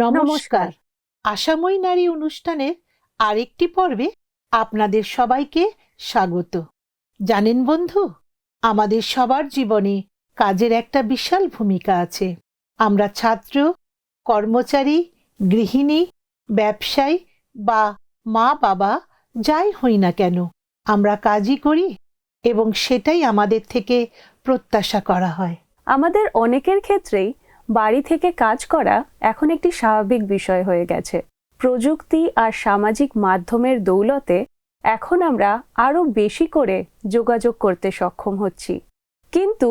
নমস্কার। আশাময়ী নারী অনুষ্ঠানের আরেকটি পর্বে আপনাদের সবাইকে স্বাগত। জানেন বন্ধু আমাদের সবার জীবনে কাজের একটা বিশাল ভূমিকা আছে। আমরা ছাত্র কর্মচারী গৃহিণী ব্যবসায়ী বা মা বাবা যাই হই না কেন আমরা কাজই করি এবং সেটাই আমাদের থেকে প্রত্যাশা করা হয়। আমাদের অনেকের ক্ষেত্রেই বাড়ি থেকে কাজ করা এখন একটি স্বাভাবিক বিষয় হয়ে গেছে। প্রযুক্তি আর সামাজিক মাধ্যমের দৌলতে এখন আমরা আরও বেশি করে যোগাযোগ করতে সক্ষম হচ্ছি। কিন্তু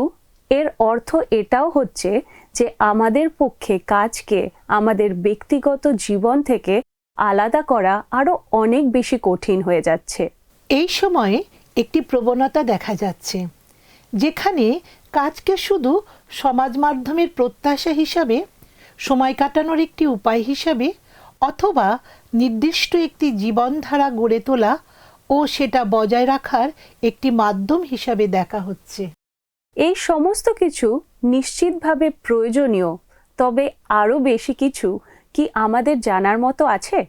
এর অর্থ এটাও হচ্ছে যে আমাদের পক্ষে কাজকে আমাদের ব্যক্তিগত জীবন থেকে আলাদা করা আরও অনেক বেশি কঠিন হয়ে যাচ্ছে। এই সময়ে একটি প্রবণতা দেখা যাচ্ছে, যেখানে কাজকে শুধু সমাজ মাধ্যমের প্রত্যাশা হিসাবে সময় কাটানোর একটি উপায় হিসাবে অথবা নির্দিষ্ট একটি জীবনধারা গড়ে তোলা ও সেটা বজায় রাখার একটি মাধ্যম হিসাবে দেখা হচ্ছে। এই সমস্ত কিছু নিশ্চিতভাবে প্রয়োজনীয় তবে আরও বেশি কিছু কি আমাদের জানার মতো আছে?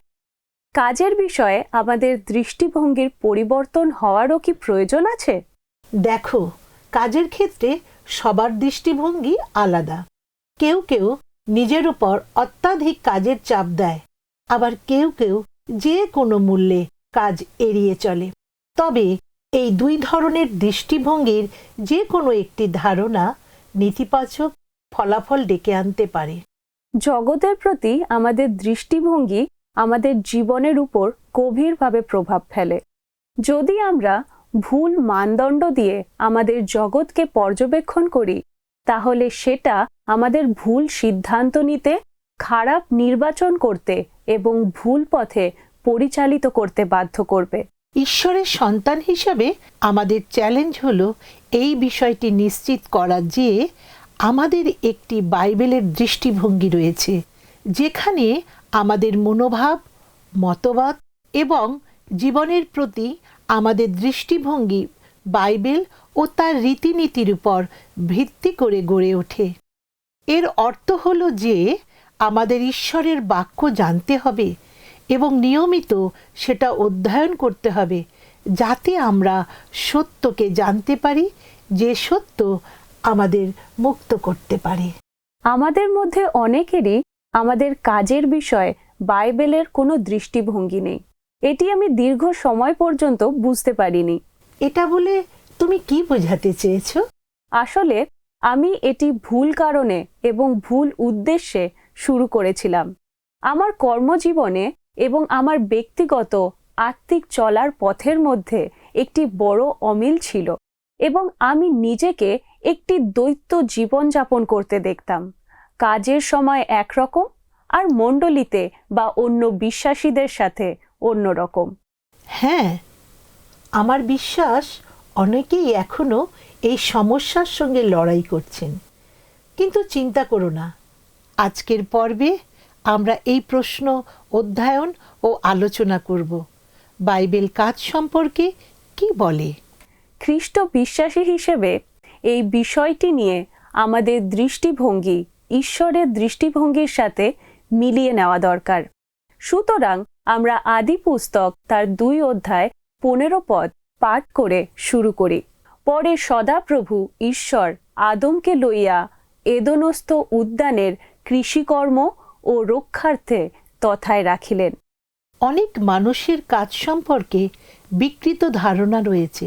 কাজের বিষয়ে আমাদের দৃষ্টিভঙ্গির পরিবর্তন হওয়ারও কি প্রয়োজন আছে? দেখো কাজের ক্ষেত্রে সবার দৃষ্টিভঙ্গি আলাদা। কেউ কেউ নিজের উপর অত্যাধিক কাজের চাপ দেয়, আবার কেউ কেউ যে কোনো মূল্যে কাজ এড়িয়ে চলে। তবে এই দুই ধরনের দৃষ্টিভঙ্গির যে কোনো একটি ধারণা নেতিবাচক ফলাফল ডেকে আনতে পারে। জগতের প্রতি আমাদের দৃষ্টিভঙ্গি আমাদের জীবনের উপর গভীরভাবে প্রভাব ফেলে। যদি আমরা ভুল মানদণ্ড দিয়ে আমাদের জগৎকে পর্যবেক্ষণ করি, তাহলে সেটা আমাদের ভুল সিদ্ধান্ত নিতে, খারাপ নির্বাচন করতে এবং ভুল পথে পরিচালিত করতে বাধ্য করবে। ঈশ্বরের সন্তান হিসাবে আমাদের চ্যালেঞ্জ হলো এই বিষয়টি নিশ্চিত করা যে আমাদের একটি বাইবেলের দৃষ্টিভঙ্গি রয়েছে, যেখানে আমাদের মনোভাব, মতবাদ এবং জীবনের প্রতি আমাদের দৃষ্টিভঙ্গি, বাইবেল ও তার রীতিনীতির উপর ভিত্তি করে গড়ে ওঠে। এর অর্থ হলো যে, আমাদের ঈশ্বরের বাক্য জানতে হবে এবং নিয়মিত সেটা অধ্যয়ন করতে হবে যাতে আমরা সত্যকে জানতে পারি, যে সত্য আমাদের মুক্ত করতে পারে। আমাদের মধ্যে অনেকেরই আমাদের কাজের বিষয়ে বাইবেলের কোনো দৃষ্টিভঙ্গি নেই। এটি আমি দীর্ঘ সময় পর্যন্ত বুঝতে পারিনি। এটা বলে তুমি কি বোঝাতে চেয়েছো? আসলে আমি এটি ভুল কারণে এবং ভুল উদ্দেশ্যে শুরু করেছিলাম। আমার কর্মজীবনে এবং আমার ব্যক্তিগত আত্মিক চলার পথের মধ্যে একটি বড় অমিল ছিল এবং আমি নিজেকে একটি দৈত্য জীবনযাপন করতে দেখতাম। কাজের সময় একরকম আর মণ্ডলীতে বা অন্য বিশ্বাসীদের সাথে অন্যরকম। হ্যাঁ আমার বিশ্বাস অনেকেই এখনও এই সমস্যার সঙ্গে লড়াই করছেন। কিন্তু চিন্তা করো না আজকের পর্বে আমরা এই প্রশ্ন অধ্যয়ন ও আলোচনা করব। বাইবেল কাজ সম্পর্কে কি বলে? খ্রিস্ট বিশ্বাসী হিসেবে এই বিষয়টি নিয়ে আমাদের দৃষ্টিভঙ্গি ঈশ্বরের দৃষ্টিভঙ্গির সাথে মিলিয়ে নেওয়া দরকার। সুতরাং আমরা আদি পুস্তক তার দুই অধ্যায় পনেরো পদ পাঠ করে শুরু করি। পরে সদাপ্রভু ঈশ্বর আদমকে লইয়া এদনস্থ উদ্যানের কৃষিকর্ম ও রক্ষার্থে তথায় রাখিলেন। অনেক মানুষের কাজ সম্পর্কে বিকৃত ধারণা রয়েছে।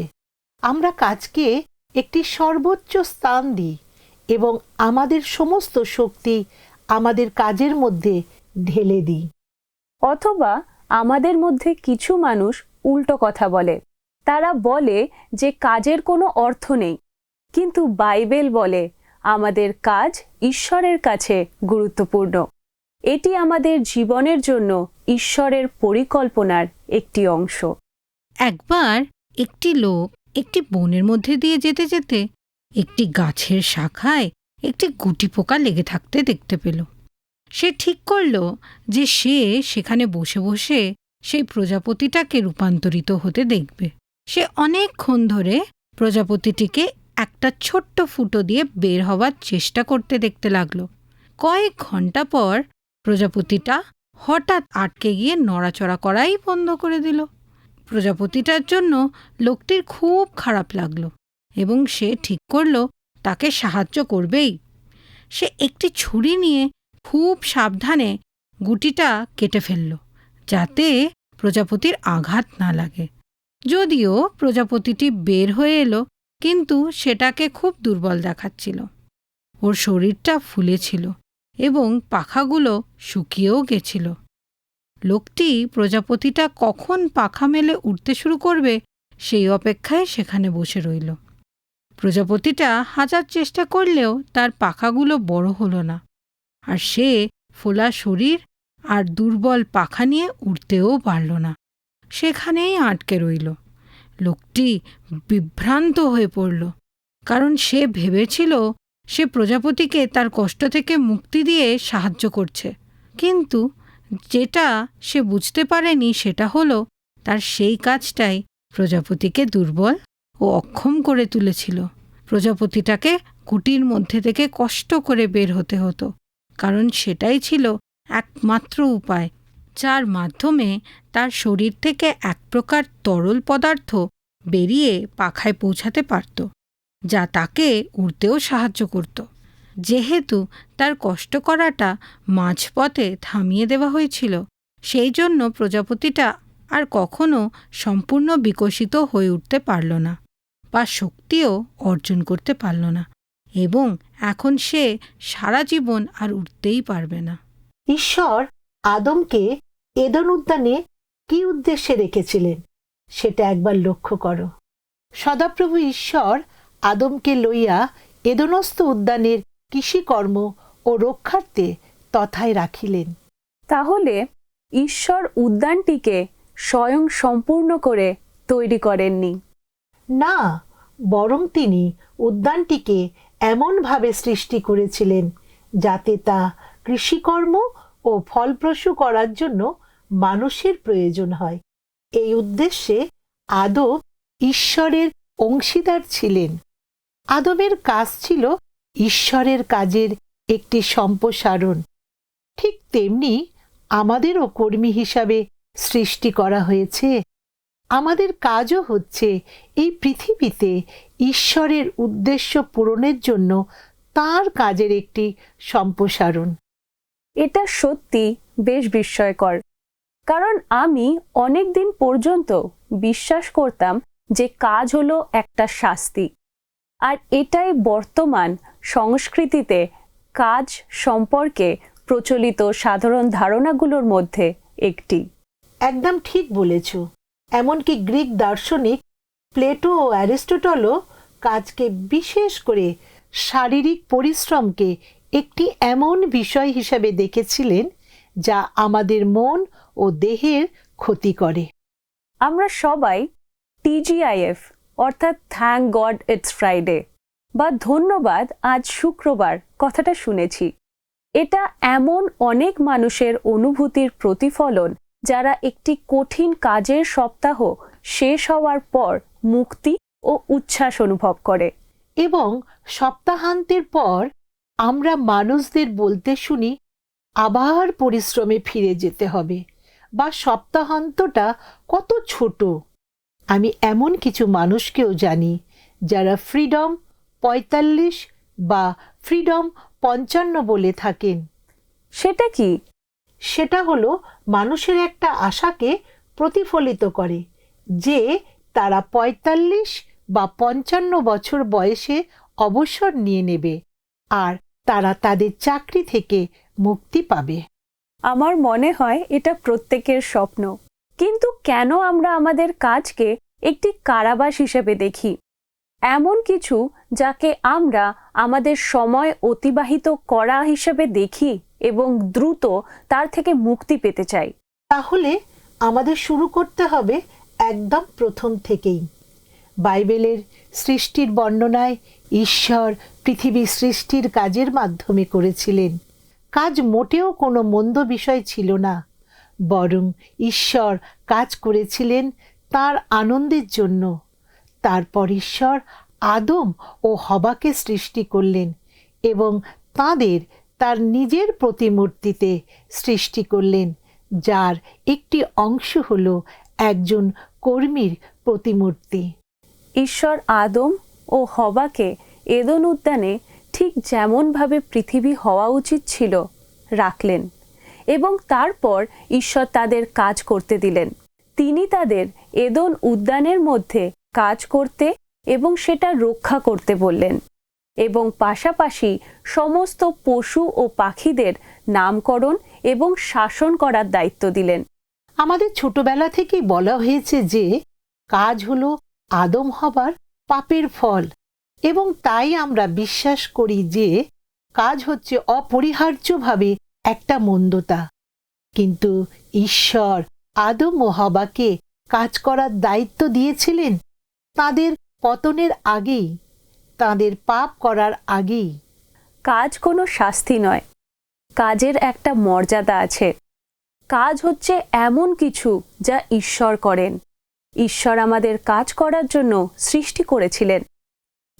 আমরা কাজকে একটি সর্বোচ্চ স্থান দিই এবং আমাদের সমস্ত শক্তি আমাদের কাজের মধ্যে ঢেলে দিই। অথবা আমাদের মধ্যে কিছু মানুষ উল্টো কথা বলে। তারা বলে যে কাজের কোনো অর্থ নেই। কিন্তু বাইবেল বলে, আমাদের কাজ ঈশ্বরের কাছে গুরুত্বপূর্ণ। এটি আমাদের জীবনের জন্য ঈশ্বরের পরিকল্পনার একটি অংশ। একবার একটি লোক একটি বনের মধ্যে দিয়ে যেতে যেতে একটি গাছের শাখায় একটি গুটি পোকা লেগে থাকতে দেখতে পেল। সে ঠিক করল যে সে সেখানে বসে বসে সেই প্রজাপতিটাকে রূপান্তরিত হতে দেখবে। সে অনেকক্ষণ ধরে প্রজাপতিটিকে একটা ছোট্ট ফুটো দিয়ে বের হওয়ার চেষ্টা করতে দেখতে লাগল। কয়েক ঘণ্টা পর প্রজাপতিটা হঠাৎ আটকে গিয়ে নড়াচড়া করাই বন্ধ করে দিল। প্রজাপতিটার জন্য লোকটির খুব খারাপ লাগল এবং সে ঠিক করল, তাকে সাহায্য করবেই। সে একটি ছুরি নিয়ে খুব সাবধানে গুটিটা কেটে ফেলল, যাতে প্রজাপতির আঘাত না লাগে। যদিও প্রজাপতিটি বের হয়ে এলো, কিন্তু সেটাকে খুব দুর্বল দেখাচ্ছিল। ওর শরীরটা ফুলেছিল এবং পাখাগুলো শুকিয়েও গেছিল। লোকটি প্রজাপতিটা কখন পাখা মেলে উঠতে শুরু করবে সেই অপেক্ষায় সেখানে বসে রইল। প্রজাপতিটা হাজার চেষ্টা করলেও তার পাখাগুলো বড় হলো না। আর সে ফোলা শরীর আর দুর্বল পাখা নিয়ে উঠতেও পারল না। সেখানেই আটকে রইল। লোকটি বিভ্রান্ত হয়ে পড়ল। কারণ সে ভেবেছিল সে প্রজাপতিকে তার কষ্ট থেকে মুক্তি দিয়ে সাহায্য করছে। কিন্তু যেটা সে বুঝতে পারেনি সেটা হলো তার সেই কাজটাই প্রজাপতিকে দুর্বল ও অক্ষম করে তুলেছিল। প্রজাপতিটাকে কুটির মধ্যে থেকে কষ্ট করে বের হতে হতো। কারণ সেটাই ছিল একমাত্র উপায়, যার মাধ্যমে তার শরীর থেকে এক প্রকার তরল পদার্থ বেরিয়ে পাখায় পৌঁছাতে পারত, যা তাকে উড়তেও সাহায্য করত। যেহেতু তার কষ্ট করাটা মাঝপথে থামিয়ে দেওয়া হয়েছিল, সেই জন্য প্রজাপতিটা আর কখনো সম্পূর্ণ বিকশিত হয়ে উঠতে পারল না বা শক্তিও অর্জন করতে পারল না। এবং এখন সে সারা জীবন আর উঠতেই পারবে না। ঈশ্বর আদমকে এদন উদ্যানে কি উদ্দেশ্যে রেখেছিলেন সেটা একবার লক্ষ্য করো। সদাপ্রভু ঈশ্বর আদমকে লইয়া এদনস্থ উদ্যানের কৃষিকর্ম ও রক্ষার্থে তথায় রাখিলেন। তাহলে ঈশ্বর উদ্যানটিকে স্বয়ং সম্পূর্ণ করে তৈরি করেননি। না বরং তিনি উদ্যানটিকে এমনভাবে সৃষ্টি করেছিলেন যাতে তা কৃষিকর্ম ও ফলপ্রসূ করার জন্য মানুষের প্রয়োজন হয়। এই উদ্দেশ্যে আদম ঈশ্বরের অংশীদার ছিলেন। আদমের কাজ ছিল ঈশ্বরের কাজের একটি সম্প্রসারণ। ঠিক তেমনি আমাদেরও কর্মী হিসাবে সৃষ্টি করা হয়েছে। আমাদের কাজও হচ্ছে এই পৃথিবীতে ঈশ্বরের উদ্দেশ্য পূরণের জন্য তার কাজের একটি সম্প্রসারণ। এটা সত্যি বেশ বিস্ময়কর। কারণ আমি অনেক দিন পর্যন্ত বিশ্বাস করতাম যে কাজ হলো একটা শাস্তি। আর এটাই বর্তমান সংস্কৃতিতে কাজ সম্পর্কে প্রচলিত সাধারণ ধারণাগুলোর মধ্যে একটি। একদম ঠিক বলেছ। এমনকি গ্রিক দার্শনিক প্লেটো ও অ্যারিস্টোটলও কাজকে বিশেষ করে শারীরিক পরিশ্রমকে একটি এমন বিষয় হিসাবে দেখেছিলেন যা আমাদের মন ও দেহের ক্ষতি করে। আমরা সবাই টিজিআইএফ অর্থাৎ থ্যাংক গড ইটস ফ্রাইডে, বা ধন্যবাদ আজ শুক্রবার কথাটা শুনেছি। এটা এমন অনেক মানুষের অনুভূতির প্রতিফলন যারা একটি কঠিন কাজের সপ্তাহ শেষ হওয়ার পর মুক্তি ও উচ্ছ্বাস অনুভব করে। এবং সপ্তাহান্তের পর আমরা মানুষদের বলতে শুনি, আবার পরিশ্রমে ফিরে যেতে হবে। বা, সপ্তাহান্তটা কত ছোট। আমি এমন কিছু মানুষকেও জানি যারা ফ্রিডম পঁয়তাল্লিশ বা ফ্রিডম পঞ্চান্ন বলে থাকেন। সেটা কি? সেটা হলো মানুষের একটা আশাকে প্রতিফলিত করে, যে তারা পঁয়তাল্লিশ বা পঞ্চান্ন বছর বয়সে অবসর নিয়ে নেবে আর তারা তাদের চাকরি থেকে মুক্তি পাবে। আমার মনে হয় এটা প্রত্যেকের স্বপ্ন। কিন্তু কেন আমরা আমাদের কাজকে একটি কারাবাস হিসেবে দেখি? এমন কিছু যাকে আমরা আমাদের সময় অতিবাহিত করা হিসেবে দেখি? এবং দ্রুত তার থেকে মুক্তি পেতে চাই। তাহলে আমাদের শুরু করতে হবে একদম প্রথম থেকেই। বাইবেলের সৃষ্টির বর্ণনায় ঈশ্বর পৃথিবী সৃষ্টির কাজের মাধ্যমে করেছিলেন। কাজ মোটেও কোনো মন্দ বিষয় ছিল না, বরং ঈশ্বর কাজ করেছিলেন তার আনন্দের জন্য। তারপর ঈশ্বর আদম ও হবাকে সৃষ্টি করলেন এবং তাদের তার নিজের প্রতিমূর্তিতে সৃষ্টি করলেন, যার একটি অংশ হল একজন কর্মীর প্রতিমূর্তি। ঈশ্বর আদম ও হবাকে এদন উদ্যানে ঠিক যেমনভাবে পৃথিবী হওয়া উচিত ছিল রাখলেন এবং তারপর ঈশ্বর তাদের কাজ করতে দিলেন। তিনি তাদের এদন উদ্যানের মধ্যে কাজ করতে এবং সেটা রক্ষা করতে বললেন। এবং পাশাপাশি সমস্ত পশু ও পাখিদের নামকরণ এবং শাসন করার দায়িত্ব দিলেন। আমাদের ছোটবেলা থেকেই বলা হয়েছে যে, কাজ হলো আদম হবার পাপের ফল। এবং তাই আমরা বিশ্বাস করি যে, কাজ হচ্ছে অপরিহার্যভাবে একটা মন্দতা। কিন্তু ঈশ্বর আদম ও হবাকে কাজ করার দায়িত্ব দিয়েছিলেন তাদের পতনের আগেই। তাদের পাপ করার আগেই। কাজ কোনো শাস্তি নয়। কাজের একটা মর্যাদা আছে। কাজ হচ্ছে এমন কিছু যা ঈশ্বর করেন। ঈশ্বর আমাদের কাজ করার জন্য সৃষ্টি করেছিলেন।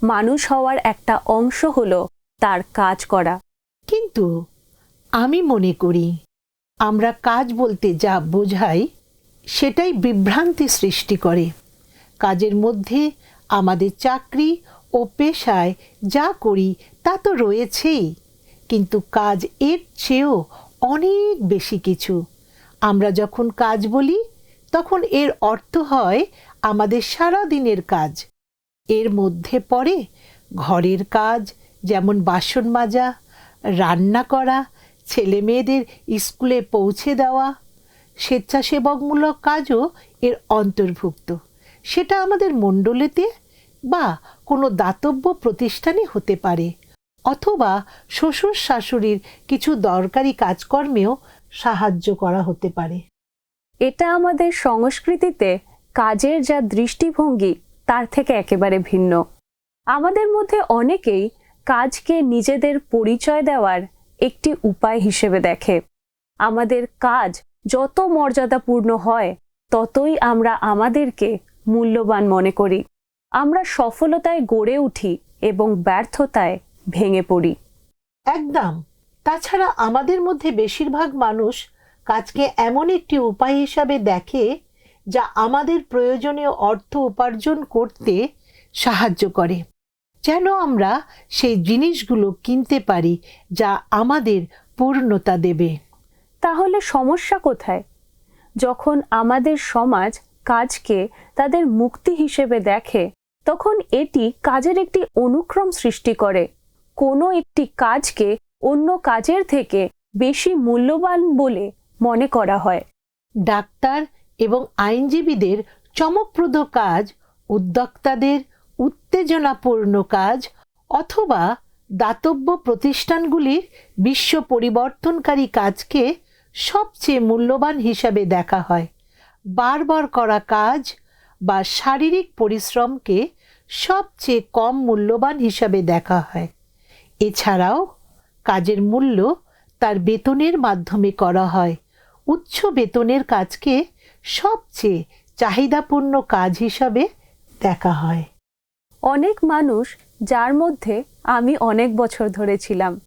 মানুষ হওয়ার একটা অংশ হলো তার কাজ করা। কিন্তু আমি মনে করি আমরা কাজ বলতে যা বোঝাই সেটাই বিভ্রান্তি সৃষ্টি করে। কাজের মধ্যে আমাদের চাকরি ও পেশায় যা করি তা তো রয়েছেই, কিন্তু কাজ এর চেয়েও অনেক বেশি কিছু। আমরা যখন কাজ বলি, তখন এর অর্থ হয় আমাদের সারা দিনের কাজ। এর মধ্যে পড়ে ঘরের কাজ, যেমন বাসন মাজা, রান্না করা, ছেলে মেয়েদের স্কুলে পৌঁছে দেওয়া, স্বেচ্ছাসেবকমূলক কাজও এর অন্তর্ভুক্ত। সেটা আমাদের মণ্ডলেতে বা কোনো দাতব্য প্রতিষ্ঠানে হতে পারে, অথবা শ্বশুর শাশুড়ির কিছু দরকারি কাজকর্মেও সাহায্য করা হতে পারে। এটা আমাদের সংস্কৃতিতে কাজের যা দৃষ্টিভঙ্গি, তার থেকে একেবারে ভিন্ন। আমাদের মধ্যে অনেকেই কাজকে নিজেদের পরিচয় দেওয়ার একটি উপায় হিসেবে দেখে। আমাদের কাজ যত মর্যাদাপূর্ণ হয়, ততই আমরা আমাদেরকে মূল্যবান মনে করি। আমরা সফলতায় গড়ে উঠি এবং ব্যর্থতায় ভেঙে পড়ি। একদম। তাছাড়া আমাদের মধ্যে বেশিরভাগ মানুষ কাজকে এমন একটি উপায় হিসাবে দেখে যা আমাদের প্রয়োজনীয় অর্থ উপার্জন করতে সাহায্য করে। যেন আমরা সেই জিনিসগুলো কিনতে পারি যা আমাদের পূর্ণতা দেবে। তাহলে সমস্যা কোথায়? যখন আমাদের সমাজ কাজকে তাদের মুক্তি হিসেবে দেখে তখন এটি কাজের একটি অনুক্রম সৃষ্টি করে। কোনো একটি কাজকে অন্য কাজের থেকে বেশি মূল্যবান বলে মনে করা হয়। ডাক্তার এবং আইনজীবীদের চমকপ্রদ কাজ, উদ্যোক্তাদের উত্তেজনাপূর্ণ কাজ অথবা দাতব্য প্রতিষ্ঠানগুলির বিশ্ব পরিবর্তনকারী কাজকে সবচেয়ে মূল্যবান হিসাবে দেখা হয়। বারবার করা কাজ বা শারীরিক পরিশ্রমকে সবচেয়ে কম মূল্যবান হিসাবে দেখা হয়। এছাড়াও, কাজের মূল্য তার বেতনের মাধ্যমে করা হয়। উচ্চ বেতনের কাজকে সবচেয়ে চাহিদাপূর্ণ কাজ হিসাবে দেখা হয়। অনেক মানুষ, যার মধ্যে আমি অনেক বছর ধরে ছিলাম,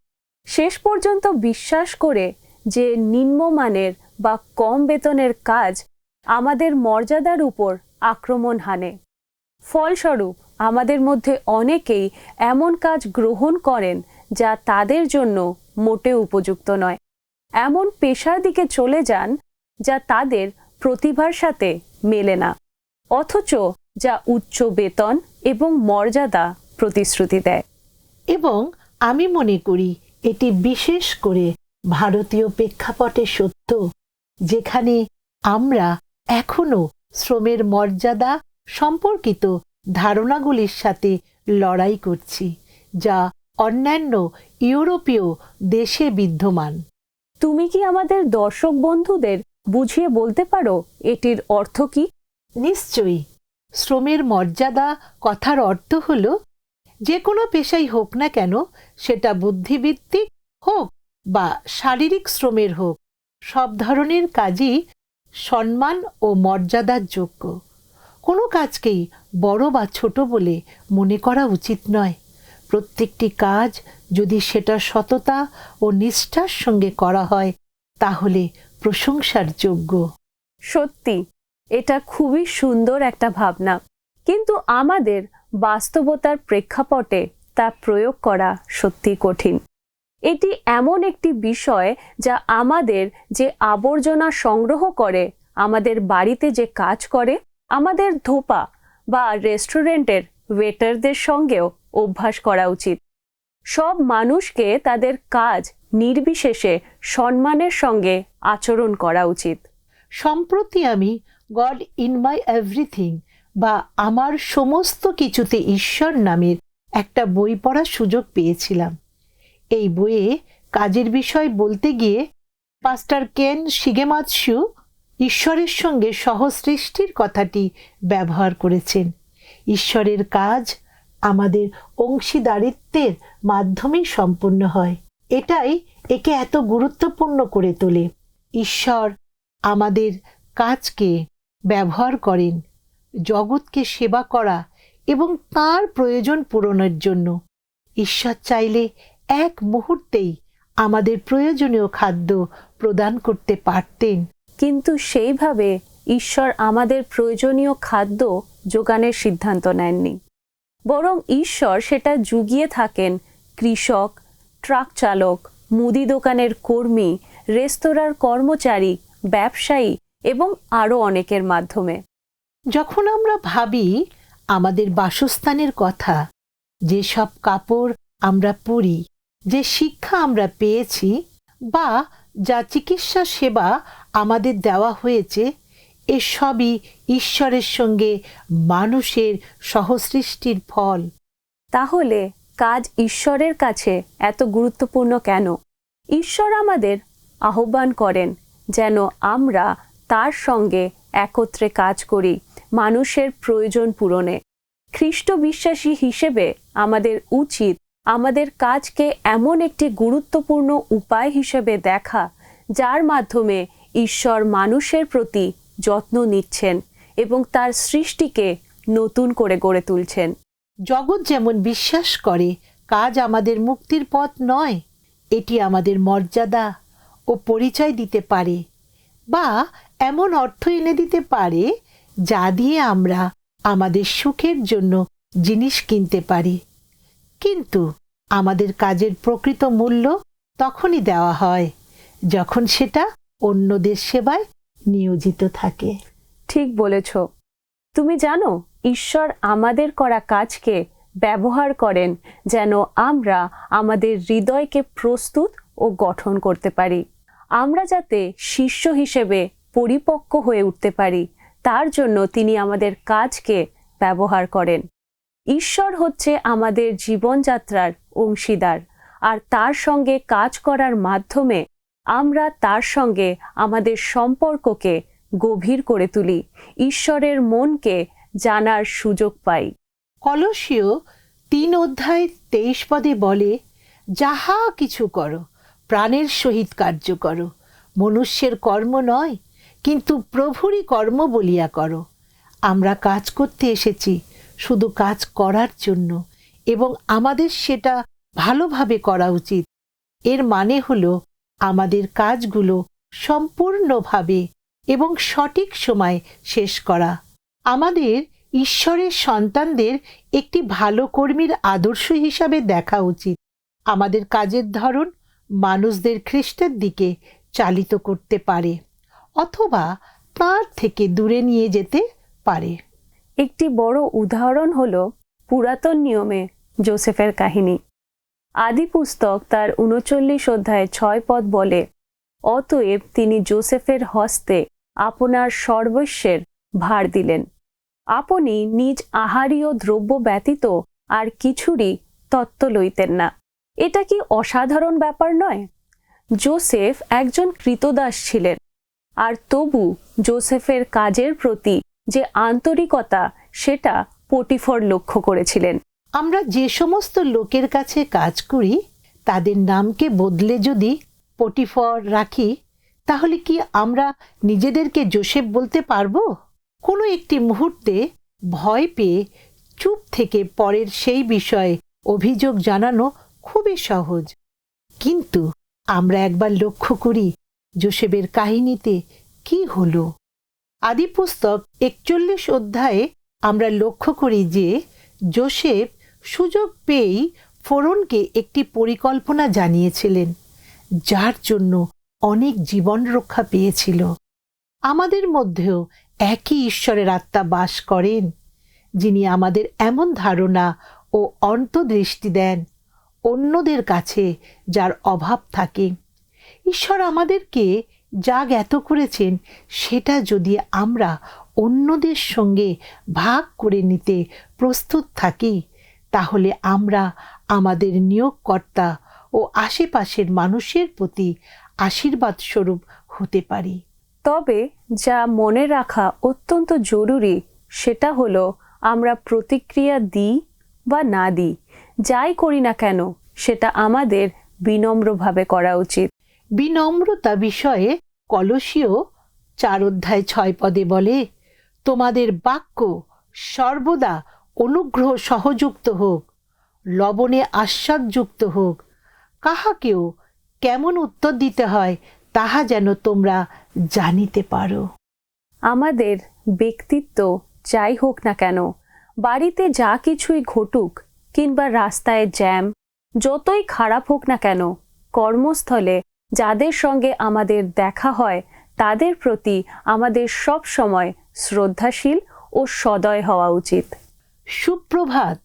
শেষ পর্যন্ত বিশ্বাস করে যে নিম্নমানের বা কম বেতনের কাজ আমাদের মর্যাদার উপর আক্রমণ হানে। ফলস্বরূপ, আমাদের মধ্যে অনেকেই এমন কাজ গ্রহণ করেন যা তাদের জন্য মোটে উপযুক্ত নয়। এমন পেশার দিকে চলে যান যা তাদের প্রতিভার সাথে মেলে না, অথচ যা উচ্চ বেতন এবং মর্যাদা প্রতিশ্রুতি দেয়। এবং আমি মনে করি এটি বিশেষ করে ভারতীয় প্রেক্ষাপটে সত্য, যেখানে আমরা এখনও শ্রমের মর্যাদা সম্পর্কিত ধারণাগুলির সাথে লড়াই করছি যা অন্যান্য ইউরোপীয় দেশে বিদ্যমান। তুমি কি আমাদের দর্শক বন্ধুদের বুঝিয়ে বলতে পারো এটির অর্থ কি? নিশ্চয়ই। শ্রমের মর্যাদা কথার অর্থ হল যে কোনো পেশাই হোক না কেন সেটা বুদ্ধিভিত্তিক হোক বা শারীরিক শ্রমের হোক সব ধরনের কাজই সম্মান ও মর্যাদার যোগ্য। কোনো কাজকেই বড় বা ছোট বলে মনে করা উচিত নয়। প্রত্যেকটি কাজ যদি সেটা সততা ও নিষ্ঠার সঙ্গে করা হয়, তাহলে প্রশংসার যোগ্য। সত্যি, এটা খুবই সুন্দর একটা ভাবনা। কিন্তু আমাদের বাস্তবতার প্রেক্ষাপটে তা প্রয়োগ করা সত্যি কঠিন। এটি এমন একটি বিষয় যা আমাদের যে আবর্জনা সংগ্রহ করে, আমাদের বাড়িতে যে কাজ করে, আমাদের ধোপা বা রেস্টুরেন্টের ওয়েটারদের সঙ্গেও অভ্যাস করা উচিত। সব মানুষকে তাদের কাজ নির্বিশেষে সম্মানের সঙ্গে আচরণ করা উচিত। সম্প্রতি আমি গড ইন মাই এভরিথিং বা আমার সমস্ত কিছুতে ঈশ্বর নামের একটা বই পড়ার সুযোগ পেয়েছিলাম। এই বইয়ে কাজের বিষয় বলতে গিয়ে পাস্টার কেন শিগেমাৎসু ঈশ্বরের সঙ্গে সহসৃষ্টির কথাটি ব্যবহার করেছেন। ঈশ্বরের কাজ আমাদের অংশীদারিত্বের মাধ্যমেই সম্পন্ন হয়। এটাই একে এত গুরুত্বপূর্ণ করে তোলে। ঈশ্বর আমাদের কাজকে ব্যবহার করেন, জগৎকে সেবা করা এবং তার প্রয়োজন পূরণের জন্য। ঈশ্বর চাইলে এক মুহূর্তেই আমাদের প্রয়োজনীয় খাদ্য প্রদান করতে পারতেন। কিন্তু সেইভাবে ঈশ্বর আমাদের প্রয়োজনীয় খাদ্য যোগানের সিদ্ধান্ত নেননি। বরং ঈশ্বর সেটা জুগিয়ে থাকেন কৃষক, ট্রাক চালক, মুদি দোকানের কর্মী, রেস্তোরাঁর কর্মচারী, ব্যবসায়ী এবং আরও অনেকের মাধ্যমে। যখন আমরা ভাবি আমাদের বাসস্থানের কথা, যেসব কাপড় আমরা পরি যে শিক্ষা আমরা পেয়েছি বা যা চিকিৎসা সেবা আমাদের দেওয়া হয়েছে এসবই ঈশ্বরের সঙ্গে মানুষের সহসৃষ্টির ফল। তাহলে কাজ ঈশ্বরের কাছে এত গুরুত্বপূর্ণ কেন? ঈশ্বর আমাদের আহ্বান করেন যেন আমরা তার সঙ্গে একত্রে কাজ করি মানুষের প্রয়োজন পূরণে। খ্রিস্ট বিশ্বাসী হিসেবে আমাদের উচিত আমাদের কাজকে এমন একটি গুরুত্বপূর্ণ উপায় হিসেবে দেখা, যার মাধ্যমে ঈশ্বর মানুষের প্রতি যত্ন নিচ্ছেন এবং তার সৃষ্টিকে নতুন করে গড়ে তুলছেন। জগৎ যেমন বিশ্বাস করে, কাজ আমাদের মুক্তির পথ নয়, এটি আমাদের মর্যাদা ও পরিচয় দিতে পারে বা এমন অর্থ এনে দিতে পারে যা দিয়ে আমরা আমাদের সুখের জন্য জিনিস কিনতে পারি। কিন্তু আমাদের কাজের প্রকৃত মূল্য তখনই দেওয়া হয় যখন সেটা অন্যদের সেবায় নিয়োজিত থাকে। ঠিক বলেছ। তুমি জানো, ঈশ্বর আমাদের করা কাজকে ব্যবহার করেন যেন আমরা আমাদের হৃদয়কে প্রস্তুত ও গঠন করতে পারি। আমরা যাতে শিষ্য হিসেবে পরিপক্ক হয়ে উঠতে পারি, তার জন্য তিনি আমাদের কাজকে ব্যবহার করেন। ঈশ্বর হচ্ছে আমাদের জীবনযাত্রার অংশীদার, আর তার সঙ্গে কাজ করার মাধ্যমে আমরা তার সঙ্গে আমাদের সম্পর্ককে গভীর করে তুলি, ঈশ্বরের মনকে জানার সুযোগ পাই। কলসীয় তিন অধ্যায় তেইশ পদে বলে, যাহা কিছু করো, প্রাণের সহিত কার্য করো। মনুষ্যের কর্ম নয়, কিন্তু প্রভুরই কর্ম বলিয়া করো। আমরা কাজ করতে এসেছি শুধু কাজ করার জন্য এবং আমাদের সেটা ভালোভাবে করা উচিত। এর মানে হল আমাদের কাজগুলো সম্পূর্ণভাবে এবং সঠিক সময় শেষ করা। আমাদের ঈশ্বরের সন্তানদের একটি ভালো কর্মীর আদর্শ হিসাবে দেখা উচিত। আমাদের কাজের ধরন মানুষদের খ্রিস্টের দিকে চালিত করতে পারে অথবা তার থেকে দূরে নিয়ে যেতে পারে। একটি বড় উদাহরণ হল পুরাতন নিয়মে জোসেফের কাহিনী। আদি পুস্তক তার উনচল্লিশ অধ্যায় ছয় পদ বলে, অতএব তিনি জোসেফের হস্তে আপনার সর্বস্বের ভার দিলেন। আপনি নিজ আহারীয় দ্রব্য ব্যতীত আর কিছুরই তত্ত্ব লইতেন না। এটা কি অসাধারণ ব্যাপার নয়? জোসেফ একজন কৃতদাস ছিলেন, আর তবু জোসেফের কাজের প্রতি যে আন্তরিকতা সেটা পটিফর লক্ষ্য করেছিলেন। আমরা যে সমস্ত লোকের কাছে কাজ করি, তাদের নামকে বদলে যদি পটিফর রাখি, তাহলে কি আমরা নিজেদেরকে জোসেফ বলতে পারব? কোনো একটি মুহূর্তে ভয় পেয়ে চুপ থেকে পরের সেই বিষয়ে অভিযোগ জানানো খুবই সহজ। কিন্তু আমরা একবার লক্ষ্য করি যোসেফের কাহিনীতে কি হলো? আদি পুস্তক একচল্লিশ অধ্যায়ে আমরা লক্ষ্য করি যে জোসেফ সুযোগ পেয়েই ফোরনকে একটি পরিকল্পনা জানিয়েছিলেন, যার জন্য অনেক জীবন রক্ষা পেয়েছিল। আমাদের মধ্যেও একই ঈশ্বরের আত্মা বাস করেন, যিনি আমাদের এমন ধারণা ও অন্তর্দৃষ্টি দেন অন্যদের কাছে যার অভাব থাকে। ঈশ্বর আমাদেরকে যা জ্ঞাত করেছেন সেটা যদি আমরা অন্যদের সঙ্গে ভাগ করে নিতে প্রস্তুত থাকি তাহলে আমরা আমাদের নিয়োগকর্তা ও আশেপাশের মানুষের প্রতি আশীর্বাদ স্বরূপ হতে পারি। তবে যা মনে রাখা অত্যন্ত জরুরি সেটা হলো আমরা প্রতিক্রিয়া দিই বা না দিই যাই করি না কেন সেটা আমাদের বিনম্রভাবে করা উচিত। বিনম্রতা বিষয়ে কলসীয় চার অধ্যায় ছয় পদে বলে, তোমাদের বাক্য সর্বদা অনুগ্রহ সহযুক্ত হোক, লবণে আস্বাদযুক্ত হোক। কাহাকেও কেমন উত্তর দিতে হয় তাহা যেন তোমরা জানিতে পারো। আমাদের ব্যক্তিত্ব যাই হোক না কেন, বাড়িতে যা কিছুই ঘটুক কিংবা রাস্তায় জ্যাম, যতই খারাপ হোক না কেন, কর্মস্থলে যাদের সঙ্গে আমাদের দেখা হয়, তাদের প্রতি আমাদের সব সময় শ্রদ্ধাশীল ও সদয় হওয়া উচিত। সুপ্রভাত।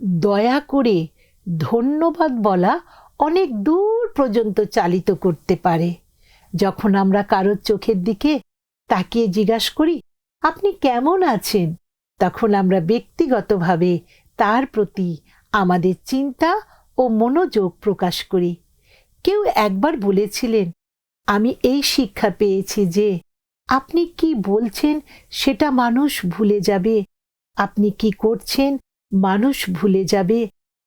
দয়া করে ধন্যবাদ বলা অনেক দূর পর্যন্ত চালিত করতে পারে। যখন আমরা কারোর চোখের দিকে তাকিয়ে জিজ্ঞাসা করি, আপনি কেমন আছেন? তখন আমরা ব্যক্তিগতভাবে তার প্রতি আমাদের চিন্তা ও মনোযোগ প্রকাশ করি। কেউ একবার বলেছিলেন, আমি এই শিক্ষা পেয়েছি যে আপনি কি বলছেন সেটা মানুষ ভুলে যাবে। আপনি কি করছেন মানুষ ভুলে যাবে।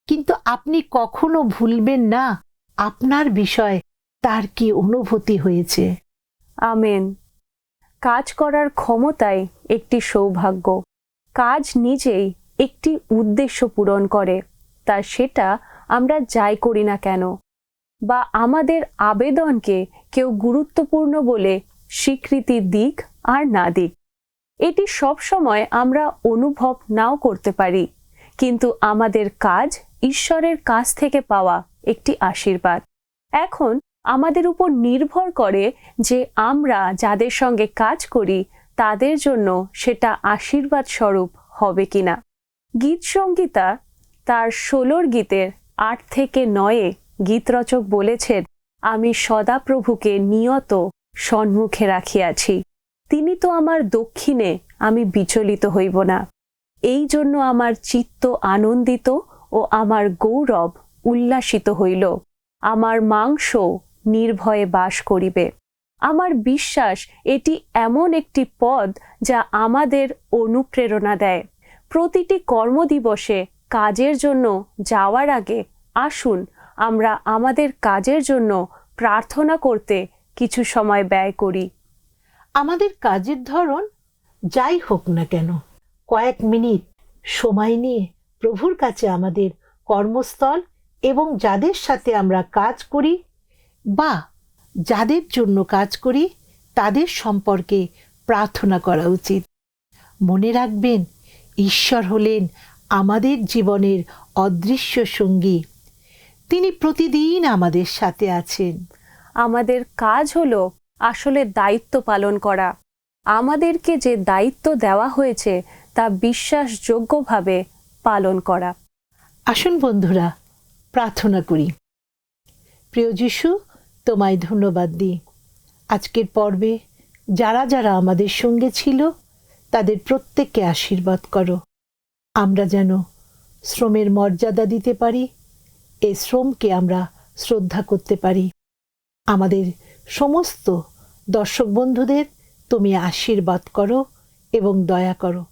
কিন্তু আপনি কখনো ভুলবেন না, আপনার বিষয় তার কি অনুভূতি হয়েছে? আমেন। কাজ করার ক্ষমতাই একটি সৌভাগ্য। কাজ নিজেই একটি উদ্দেশ্য পূরণ করে, তা সেটা আমরা যাই করি না কেন। বা আমাদের আবেদনকে কেউ গুরুত্বপূর্ণ বলে স্বীকৃতি দিক আর না দিক। এটি সব সময় আমরা অনুভব নাও করতে পারি, কিন্তু আমাদের কাজ ঈশ্বরের কাছ থেকে পাওয়া একটি আশীর্বাদ। এখন আমাদের উপর নির্ভর করে যে আমরা যাদের সঙ্গে কাজ করি, তাদের জন্য সেটা আশীর্বাদ স্বরূপ হবে কিনা। গীত সঙ্গীতা তার ষোলোর গীতের আট থেকে নয়ে গীতরচক বলেছেন, আমি সদাপ্রভুকে নিয়ত সম্মুখে রাখিয়াছি। তিনি তো আমার দক্ষিণে, আমি বিচলিত হইব না। এই জন্য আমার চিত্ত আনন্দিত ও আমার গৌরব উল্লাসিত হইল। আমার মাংস নির্ভয়ে বাস করিবে। আমার বিশ্বাস, এটি এমন একটি পদ যা আমাদের অনুপ্রেরণা দেয়। প্রতিটি কর্মদিবসে কাজের জন্য যাওয়ার আগে আসুন আমরা আমাদের কাজের জন্য প্রার্থনা করতে কিছু সময় ব্যয় করি। আমাদের কাজের ধরন যাই হোক না কেন, কয়েক মিনিট সময় নিয়ে প্রভুর কাছে আমাদের কর্মস্থল এবং যাদের সাথে আমরা কাজ করি বা যাদের জন্য কাজ করি, তাদের সম্পর্কে প্রার্থনা করা উচিত। মনে রাখবেন, ঈশ্বর হলেন আমাদের জীবনের অদৃশ্য সঙ্গী। তিনি প্রতিদিন আমাদের সাথে আছেন। আমাদের কাজ হলো আসলে দায়িত্ব পালন করা। আমাদেরকে যে দায়িত্ব দেওয়া হয়েছে তা বিশ্বাসযোগ্যভাবে পালন করা। আসুন বন্ধুরা প্রার্থনা করি। প্রিয় যিশু তোমায় ধন্যবাদ দিই। আজকের পর্বে যারা যারা আমাদের সঙ্গে ছিল তাদের প্রত্যেককে আশীর্বাদ করো। আমরা যেন শ্রমের মর্যাদা দিতে পারি এই শ্রমকে আমরা শ্রদ্ধা করতে পারি। আমাদের সমস্ত দর্শক বন্ধুদের তুমি আশীর্বাদ করো এবং দয়া করো।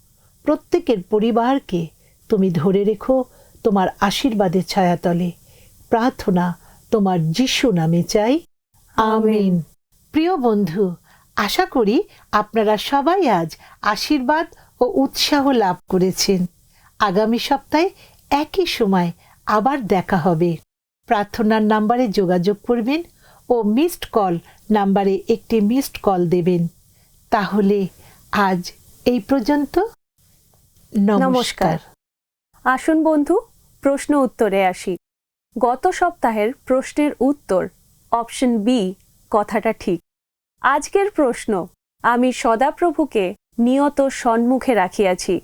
প্রত্যেকের পরিবারকে তুমি ধরে রেখো তোমার আশীর্বাদের ছায়াতলে। প্রার্থনা তোমার যিশু নামে চাই। আমিন। প্রিয় বন্ধু, আশা করি আপনারা সবাই আজ আশীর্বাদ ও উৎসাহ লাভ করেছেন। আগামী সপ্তাহে একই সময় আবার দেখা হবে। প্রার্থনার নাম্বারে যোগাযোগ করবেন ও মিসড কল নাম্বারে একটি মিসড কল দেবেন। তাহলে আজ এই পর্যন্ত। নমস্কার। আসুন বন্ধু, প্রশ্ন উত্তরে আসি। গত সপ্তাহের প্রশ্নের উত্তর, অপশন বি কথাটা ঠিক। আজকের প্রশ্ন, আমি সদাপ্রভুকে নিয়ত সম্মুখে রাখিয়াছি।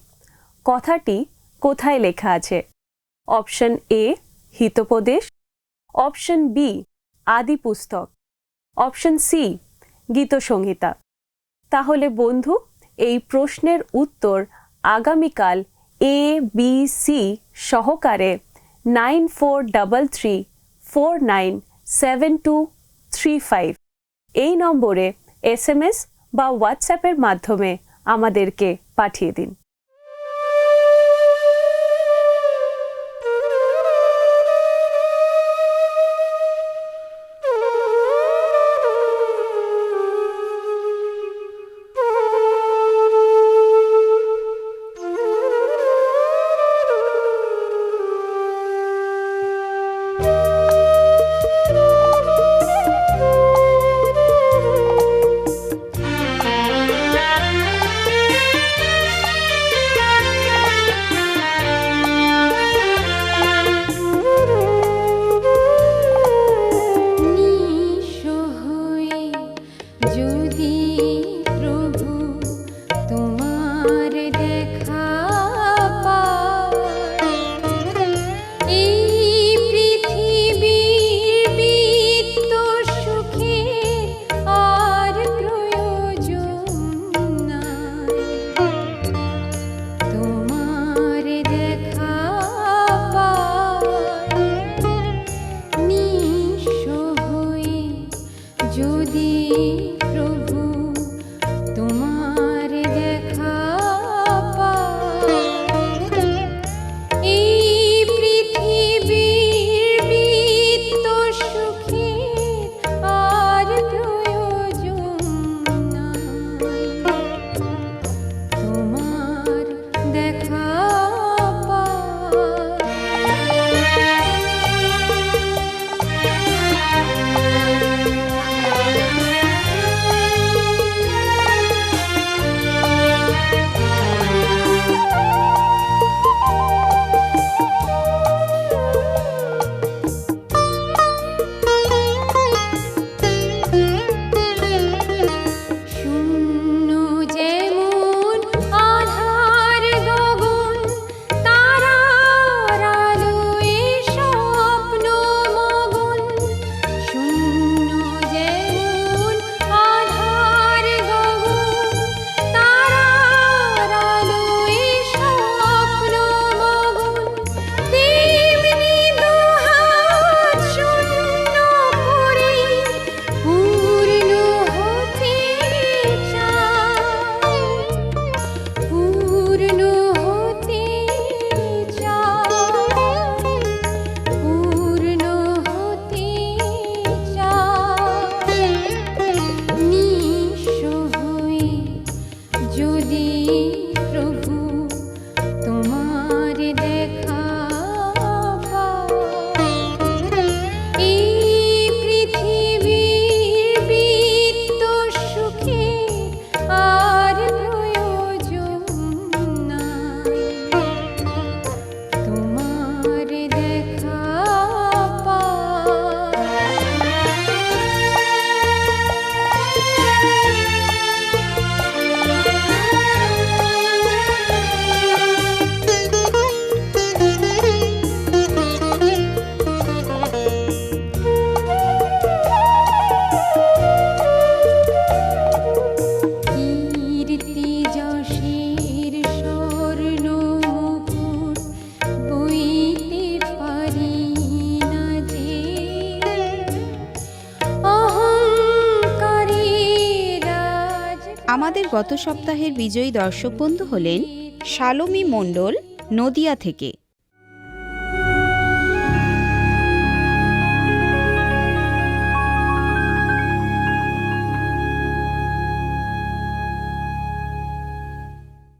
কথাটি কোথায় লেখা আছে? Option A Hitopadesha option B আদি পুস্তক অপশন সি গীতসংহিতা তাহলে বন্ধু এই প্রশ্নের উত্তর আগামীকাল এ বি সি সহকারে nine four double three four nine seven two three five এই নম্বরে এস এম এস বা হোয়াটসঅ্যাপের মাধ্যমে আমাদেরকে পাঠিয়ে দিন গত সপ্তাহের বিজয়ী দর্শক বন্ধু হলেন শালমী মণ্ডল নদিয়া থেকে।